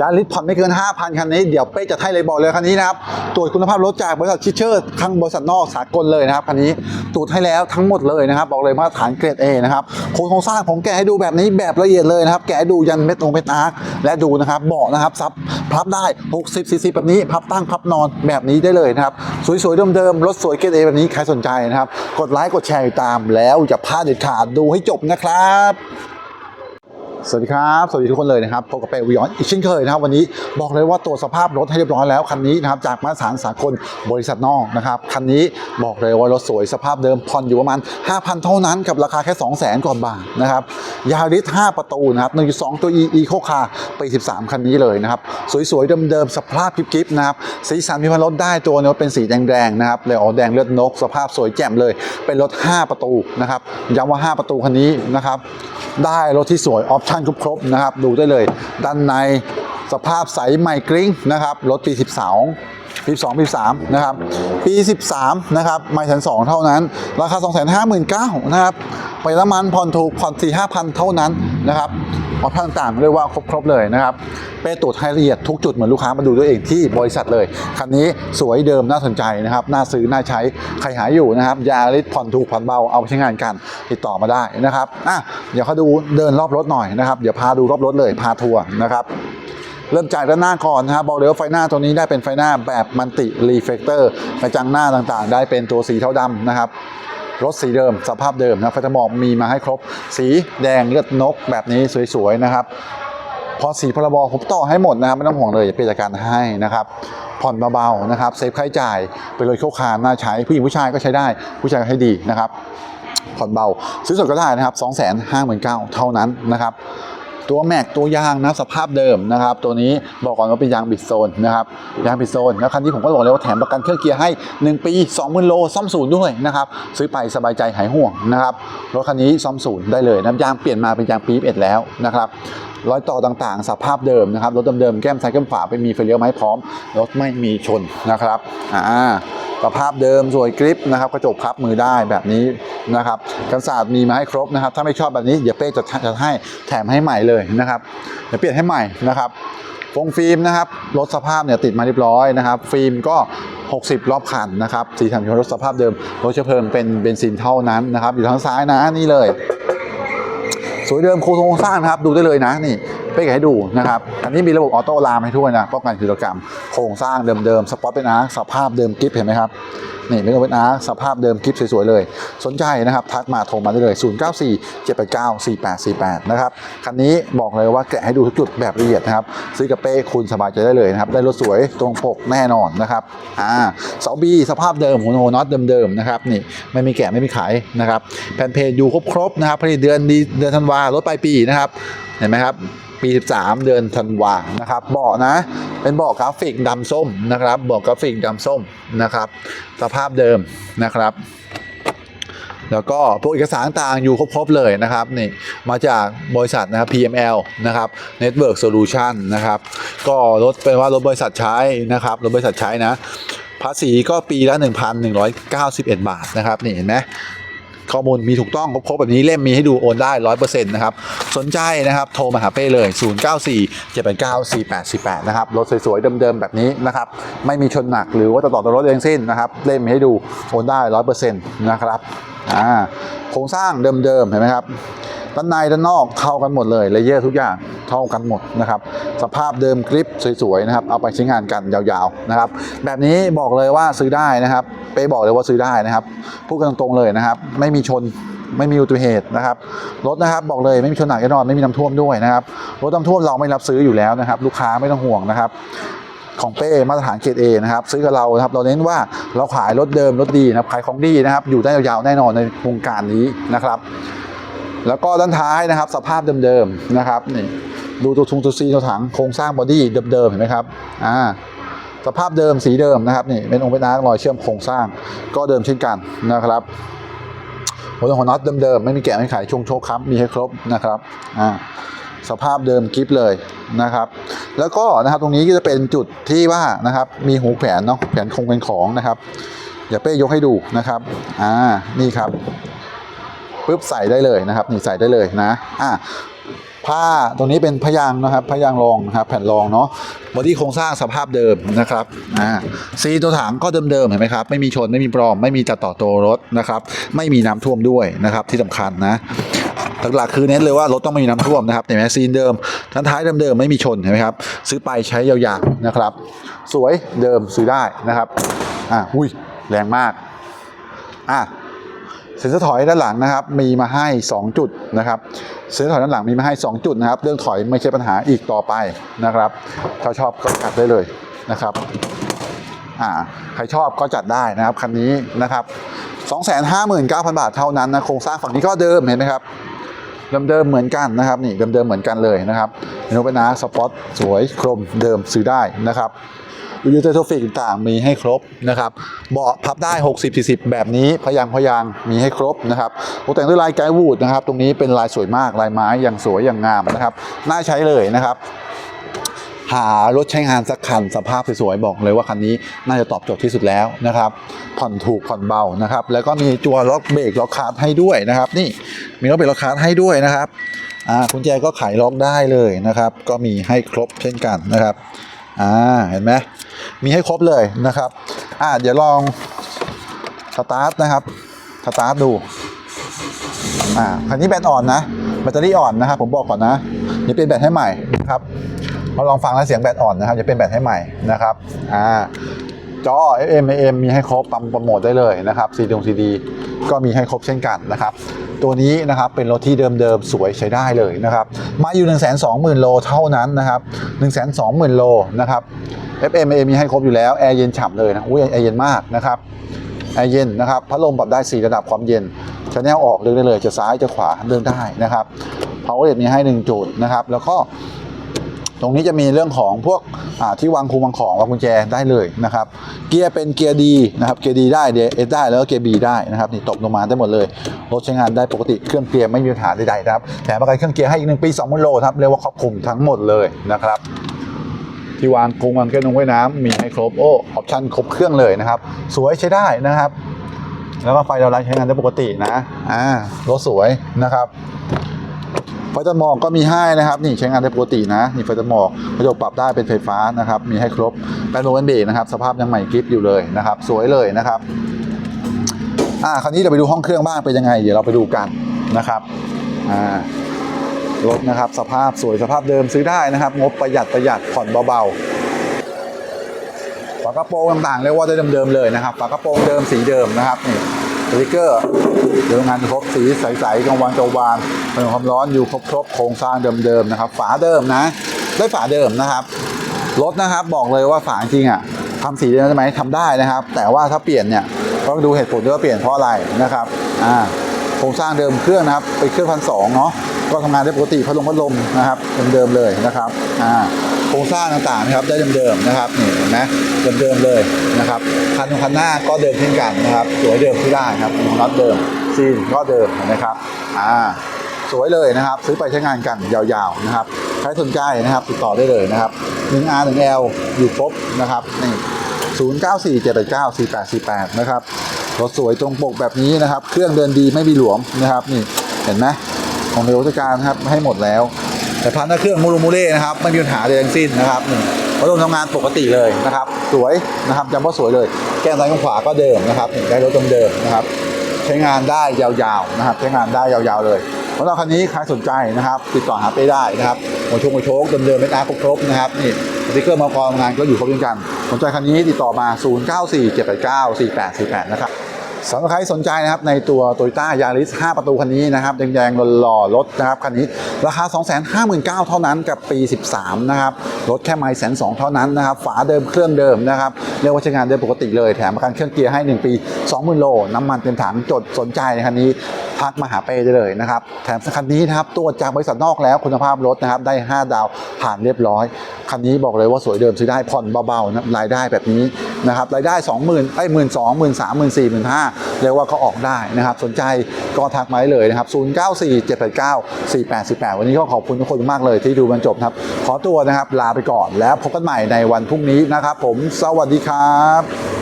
ยาลิสผ่อนไม่เกิน 5,000 คันนี้ เดี๋ยวเป๊ะจะให้เลยบอกเลยคันนี้นะครับ ตรวจคุณภาพรถจากบริษัทชิเชอร์ทั้งบริษัทนอกสากลเลยนะครับคันนี้ตรวจให้แล้วทั้งหมดเลยนะครับ บอกเลยมาตรฐานเกรด A นะครับโครงสร้างผมแกะให้ดูแบบนี้แบบละเอียดเลยนะครับ แกะให้ดูยันเม็ดองเม็ดอาร์คและดูนะครับเบาะนะครับซับพับได้ 60ซีซีแบบนี้ พับตั้งพับนอนแบบนี้ได้เลยนะครับสวยๆเดิมๆรถสวยเกรด A แบบนี้ใครสนใจนะครับกดไลค์กดแชร์ติดตามแล้วอย่าพลาดเด็ดขาดดูให้จบนะครับ สวัสดีครับ สวัสดีทุกคนเลยนะครับพบกับเปวิออนอีกเช่นเคยนะครับ วันนี้บอกเลยว่าตรวจสภาพรถให้เรียบร้อยแล้วคันนี้นะครับจากมาตรฐานสากลบริษัทนอกนะครับคันนี้บอกเลยว่ารถสวยสภาพเดิมผ่อนอยู่ประมาณ 5,000 เท่านั้นกับราคาแค่ 200,000กว่าบาทนะครับยาริส5ประตูนะครับ1.2 ตัว E E โคคาปี13 คันนี้เลยนะครับสวยๆเดิมๆสภาพกิ๊บๆนะครับสีสันมีพันรถได้ตัวเนี้เป็นสีแดงๆนะครับเลยออกแดงเลือดนก สภาพสวยแจ่มเลย เป็นรถ 5 ประตูนะครับย้ำว่า 5 ประตูคันนี้นะครับได้รถที่สวยออปชนครบๆนะครับ ดูได้เลย ด้านในสภาพใสใหม่กริ้งนะครับรถปี 12ปี2ปี3นะครับ ปี 13นะครับไม่ถึง2เท่านั้น ราคา 259,000นะครับไปละมันผ่อนถูกผ่อน4 5,000 เท่านั้นนะครับ ออปชั่นต่างๆ เรียกว่าครบๆเลยนะครับเป้ตรวจให้ละเอียดทุกจุดเหมือนลูกค้ามาดูด้วยเองที่บริษัทเลย คันนี้สวยเดิมน่าสนใจนะครับน่าซื้อน่าใช้ใครหายอยู่นะครับยาลิสผ่อนถูกผ่อนเบาเอาไปใช้งานกันติดต่อมาได้นะครับอะเดี๋ยวเขาดูเดินรอบรถหน่อยนะครับเดี๋ยวพาดูรอบรถเลยพาทัวร์นะครับเริ่มจากด้านหน้าก่อนนะครับบอกเลยว่าไฟหน้าตัวนี้ได้เป็นไฟหน้าแบบมันติรีเฟกเตอร์กระจังหน้าต่างๆ ได้เป็นตัวสีเทาดำนะครับ รถสีเดิม สภาพเดิมนะไฟตะมอกมีมาให้ครบ สีแดงเลือดนกแบบนี้สวยๆนะครับพอสีพรบผมต่อให้หมดนะครับไม่ต้องห่วงเลยจะเป็นจัดการให้นะครับ ผ่อนเบาๆนะครับเซฟค่าใช้จ่ายเป็นรถเข้าคานน่าใช้ผู้หญิงผู้ชายก็ใช้ได้ผู้ชายก็ให้ดีนะครับผ่อนเบาซื้อสดก็ได้นะครับ 2 5 9 0 0 0เท่านั้นนะครับ ตัวแม็กตัวยางนะสภาพเดิมนะครับ ตัวนี้บอกก่อนว่าเป็นยางบิดโซนนะครับยางบิดโซนแล้วคันนี้ผมก็บอกเลยว่าแถมประกันเครื่องเกียร์ให้ 1 ปี 20,000 โลซ่อมศูนย์ด้วยนะครับซื้อไปสบายใจหายห่วงนะครับรถคันนี้ซ่อมศูนย์ได้เลยน้ำยางเปลี่ยนมาเป็นยางปี๊บเอ็ดแล้วนะครับรอยต่อต่างๆ สภาพเดิมนะครับรถเดิมๆแก้มซ้ายแก้มขวาไปมีไฟเลี้ยวไม้พร้อมรถไม่มีชนนะครับอ่า สภาพเดิมสวยกริปนะครับกระจกพับมือได้แบบนี้นะครับกันศาสตร์มีมาให้ครบนะครับ ถ้าไม่ชอบแบบนี้เดี๋ยวเป้จะจะให้แถมให้ใหม่เลยนะครับเดี๋ยวเปลี่ยนให้ใหม่นะครับฟงฟิล์มนะครับรถสภาพเนี่ยติดมาเรียบร้อยนะครับ ฟิล์มก็ 60 รอบคันนะครับสีสันของรถสภาพเดิมรถเชื้อเพลิงเป็นเบนซินเท่านั้นนะครับ อยู่ทางซ้ายนะนี่เลย สวยเดิมโครงสร้างนะครับ ดูได้เลยนะนี่เป้กให้ดูนะครับ อันนี้มีระบบออโต้ลามให้ด้วยนะป้องกันกิจกรรม โครงสร้างเดิมๆสปอตเป็นอาร์คสภาพเดิมกิฟเห็นไหมครับนี่เป็นเป็นอาร์คสภาพเดิมกิฟสวยๆเลย สนใจนะครับ ทักมาโทรมาได้เลย 0 9 4 7 8 9 4 8 4 8 นะครับ คันนี้บอกเลยว่าแกะให้ดูทุกจุดแบบละเอียดนะครับ ซื้อกับเป้คุณสบายใจได้เลยนะครับ ได้รถสวยตรงปกแน่นอนนะครับอ่าเสาบีสภาพเดิมหัวโนน็อตเดิมๆนะครับนี่ไม่มีแกะไม่มีขายนะครับแผ่นเพจอยู่ครบๆนะครับผลิตเดือนดีเดือนธันวารถปลายปีนะครับ เห็นไหมครับ ปี 13 เดือนธันวานะครับเบาะนะ เป็นเบาะกราฟิกดำส้มนะครับเบาะกราฟิกดำส้มนะครับ สภาพเดิมนะครับแล้วก็พวกเอกสารต่างอยู่ครบ ๆ เลยนะครับนี่มาจากบริษัทนะครับ PML นะครับ Network Solution นะครับ ก็รถเป็นว่ารถบริษัทใช้นะครับรถบริษัทใช้นะ ภาษีก็ปีละ 1,191 บาทนะครับ นี่เห็นไหม ข้อมูลมีถูกต้องครบๆแบบนี้เล่มมีให้ดูโอนได้ร้อยเปอร์เซ็นต์นะครับ สนใจนะครับ โทรมาหาเป้เลย 0 9 4 7 8 9 4 8 4 8 นะครับ รถสวยๆ เดิมๆ แบบนี้นะครับ ไม่มีชนหนักหรือว่าจะต่อตัวรถเองสิ้นนะครับ เล่มมีให้ดูโอนได้ร้อยเปอร์เซ็นต์นะครับอ่าโครงสร้างเดิมๆ เห็นไหมครับ ด้านในด้านนอกเข้ากันหมดเลยเลเยอร์ทุกอย่างเท่ากันหมดนะครับ สภาพเดิมกริปสวยๆนะครับ เอาไปใช้งานกันยาวๆนะครับ แบบนี้บอกเลยว่าซื้อได้นะครับเป้บอกเลยว่าซื้อได้นะครับพูดกันตรงๆเลยนะครับ ไม่มีชนไม่มีอุบัติเหตุนะครับรถนะครับบอกเลยไม่มีชนหนักแน่นอนไม่มีน้ำท่วมด้วยนะครับรถน้ำท่วมเราไม่รับซื้ออยู่แล้วนะครับ ลูกค้าไม่ต้องห่วงนะครับของเป้มาตรฐานเกรดเอนะครับซื้อกับเราครับเราเน้นว่าเราขายรถเดิมรถดีนะครับขายของดีนะครับอยู่ได้ยาวๆแน่นอนในวงการนี้นะครับ แล้วก็ด้านท้ายนะครับ สภาพเดิมๆนะครับนี่ดูตัวทุงตัวซีตัวถังโครงสร้างบอดี้เดิมๆเห็นไหมครับอ่าสภาพเดิมสีเดิมนะครับนี่เป็นองค์เป็นอาร์ครอยเชื่อมโครงสร้างก็เดิมเช่นกันนะครับหัวตรงหัวน็อตเดิมๆไม่มีแกะไม่ขายชงโชคค้ำมีให้ครบนะครับอ่าสภาพเดิมกิฟเลยนะครับ แล้วก็นะครับตรงนี้ก็จะเป็นจุดที่ว่านะครับมีหูแขวนเนาะแขวนคงเป็นของนะครับ เดี๋ยวเป้ยกให้ดูนะครับอ่านี่ครับ ปุ๊บใส่ได้เลยนะครับนี่ใส่ได้เลยนะอะผ้าตรงนี้เป็นพยางนะครับพยางรองนะครับแผ่นรองเนาะบอดี้โครงสร้างสภาพเดิมนะครับอ่าซีตัวถังก็เดิมๆเห็นไหมครับไม่มีชนไม่มีปลอม ไม่มีตัดต่อตัวรถนะครับ ไม่มีน้ำท่วมด้วยนะครับที่สำคัญนะหลักๆคือเน้นเลยว่ารถต้องไม่มีน้ำท่วมนะครับเห็นไหมซีนเดิมท้ายท้ายเดิมๆไม่มีชนเห็นไหมครับ ซื้อไปใช้ยาวๆนะครับ สวยเดิมซื้อได้นะครับอ่าอุ้ยแรงมากอะ เซ็นเซอร์ถอยด้านหลังนะครับ มีมาให้ 2 จุดนะครับเซ็นเซอร์ถอยด้านหลังมีมาให้ 2 จุดนะครับ เรื่องถอยไม่ใช่ปัญหาอีกต่อไปนะครับถ้าชอบก็จัดได้เลยนะครับอ่าใครชอบก็จัดได้นะครับคันนี้นะครับ259,000 บาทเท่านั้นนะโครงสร้างฝั่งนี้ก็เดิมเห็นไหมครับเดิมๆเหมือนกันนะครับนี่เดิมๆเหมือนกันเลยนะครับเมนูเป็นนาสปอตสวยครมเดิมซื้อได้นะครับ ยูเทอร์โทฟิกต่างๆ มีให้ครบนะครับ เบาะพับได้ 60 40 แบบนี้พยางพยางมีให้ครบนะครับตกแต่งด้วยลายไกด์วูดนะครับ ตรงนี้เป็นลายสวยมาก ลายไม้อย่างสวยอย่างงามนะครับ น่าใช้เลยนะครับหารถใช้งานสักคันสภาพสวยๆบอกเลยว่าคันนี้น่าจะตอบโจทย์ที่สุดแล้วนะครับ ผ่อนถูกผ่อนเบานะครับ แล้วก็มีจัวล็อกเบรกล็อกคาร์ดให้ด้วยนะครับ นี่มีล็อกเบรกล็อกคาร์ดให้ด้วยนะครับอ่ากุญแจก็ไขล็อกได้เลยนะครับ ก็มีให้ครบเช่นกันนะครับ อ่าเห็นไหมมีให้ครบเลยนะครับ อ่าเดี๋ยวลองสตาร์ทนะครับสตาร์ทดูอ่าคันนี้แบตอ่อนนะแบตเตอรี่อ่อนนะครับผมบอกก่อนนะเดี๋ยวเปลี่ยนแบตให้ใหม่นะครับเราลองฟังแล้วเสียงแบตอ่อนนะครับจะเป็นแบตให้ใหม่นะครับอ่าจอ FM AM มีให้ครบปั๊มโปรโมทได้เลยนะครับซีดงซีดีก็มีให้ครบเช่นกันนะครับ ตัวนี้นะครับเป็นรถที่เดิมๆสวยใช้ได้เลยนะครับมาอยู่ 1 2 0 0 0 0 โลเท่านั้นนะครับ 1 2 0 0 0 0 โลนะครับ FM AM มีให้ครบอยู่แล้วแอร์เย็นฉ่ำเลยนะอุ้ยแอร์เย็นมากนะครับแอร์เย็นนะครับพัดลมปรับได้ 4 ระดับความเย็นจะแนลออกเลือกได้เลยจะซ้ายจะขวาเลือกได้นะครับ power rate มีให้ 1 จุดนะครับแล้วก็ ตรงนี้จะมีเรื่องของพวกที่วางคุมวางของวางกุญแจได้เลยนะครับ เกียร์เป็นเกียร์ดีนะครับ เกียร์ดีได้เดเอสได้แล้วก็เกียร์บีได้นะครับนี่ตบลงมาได้หมดเลย รถใช้งานได้ปกติเครื่องเกียร์ไม่มีปัญหาใดๆนะครับแถมประกันเครื่องเกียร์ให้อีกหนึ่งปี2 0 0 0โลครับเรียกว่าครอบคลุมทั้งหมดเลยนะครับที่วางกรงวางแก้นงไว้น้ำมีให้ครบโอ้ออปชั่นครบเครื่องเลยนะครับ สวยใช้ได้นะครับ แล้วก็ไฟเราไลท์ใช้งานได้ปกตินะอ่ารถสวยนะครับ ไฟตัดหมอกก็มีให้นะครับ นี่ใช้งานได้ปกตินะนี่ไฟตัดหมอกกระจกปรับได้เป็นไฟฟ้านะครับ มีให้ครบแปนโมเป็นเบรกนะครับ สภาพยังใหม่กริฟอยู่เลยนะครับ สวยเลยนะครับอ่าคราวนี้เราไปดูห้องเครื่องบ้างเป็นยังไง เดี๋ยวเราไปดูกันนะครับอ่ารถนะครับสภาพสวยสภาพเดิมซื้อได้นะครับ งบประหยัดประหยัดผ่อนเบาๆฝากระโปรงต่างๆเรียกว่าได้เดิมๆเลยนะครับฝากระโปรงเดิมสีเดิมนะครับนี่ สติกเกอร์เดิมงานครบสีใสๆกลางวันกลางวานเป็นความร้อนอยู่ครบๆโครงสร้างเดิมๆนะครับ ฝาเดิมนะ ได้ฝาเดิมนะครับรถนะครับบอกเลยว่าฝาจริงอะทำสีเดิมได้ไหมทำได้นะครับ แต่ว่าถ้าเปลี่ยนเนี่ยต้องดูเหตุผลด้วยว่าเปลี่ยนเพราะอะไรนะครับอ่าโครงสร้างเดิมเครื่องนะครับเป็นเครื่องพันสองเนาะก็ทำงานได้ปกติพัดลมพัดลมนะครับเดิมๆเลยนะครับอ่า โครงสร้างต่างๆนะครับได้เดิมๆนะครับนี่เห็นไหมเดิมๆเลยนะครับคันคันหน้าก็เดิมเช่นกันนะครับ สวยเดิมที่ได้ครับน็อตเดิมซีนก็เดิมนไหมครับอ่าสวยเลยนะครับ ซื้อไปใช้งานกันยาวๆนะครับใครสนใจนะครับติดต่อได้เลยนะครับ 1R 1L อยู่ครบนะครับนี่0 9 4 7 8 9 4 8 4 8 นะครับรถสวยตรงปกแบบนี้นะครับ เครื่องเดินดีไม่มีหลวมนะครับ นี่เห็นไหมของเรวัตการนะครับให้หมดแล้ว แต่พันหน้าเครื่องมูลูมูเล่นะครับไม่มีปัญหาใดทั้งสิ้นนะครับนี่พัดลมทำงานปกติเลยนะครับ สวยนะครับจำว่าสวยเลย แก้มซ้ายขวาก็เดิมนะครับนี่ได้รถเดิมนะครับ ใช้งานได้ยาวๆนะครับ ใช้งานได้ยาวๆเลยสำหรับคันนี้ใครสนใจนะครับ ติดต่อหาไปได้นะครับหัวชงหัวโชคเดิมๆไม่ตาครบๆนะครับนี่สติ๊กเกอร์มากรงานก็อยู่ครบเหมือนกันสนใจคันนี้ติดต่อมา 0 9 4 7 8 9 4 8 4 8 นะครับ สำหรับใครสนใจนะครับในตัว t o y ต้ายาริส5ประตูคันนี้นะครับแดงๆหล่อๆรถนะครับคันนี้ราคา 259,000เท่านั้นกับปี 13 นะครับรถแค่ไมล์แสนสองเท่านั้นนะครับฝาเดิมเครื่องเดิมนะครับเรียกว่าใช้งานได้ปกติเลยแถมประกันเครื่องเกียร์ให้ 1 ปี 20,000 โล น้ำมันเต็มถังจดสนใจในคันนี้ ทักมาหาเป้ได้เลยนะครับ แถมคันนี้นะครับตัวจากบริษัทนอกแล้วคุณภาพรถนะครับได้ 5 ดาวผ่านเรียบร้อย คันนี้บอกเลยว่าสวยเดิมซื้อได้ผ่อนเบาๆนะรายได้แบบนี้นะครับรายได้ 20,000ไอ้หมื่นสองหมื่นสามหมื่นสี่หมื่นห้าเรียกว่าก็ออกได้นะครับ สนใจก็ทักมาได้เลยนะครับ0 9 4 7 8 9 4 8 4 8วันนี้ก็ขอบคุณทุกคนมากเลยที่ดูมันจบครับ ขอตัวนะครับลาไปก่อนแล้วพบกันใหม่ในวันพรุ่งนี้นะครับ ผมสวัสดีครับ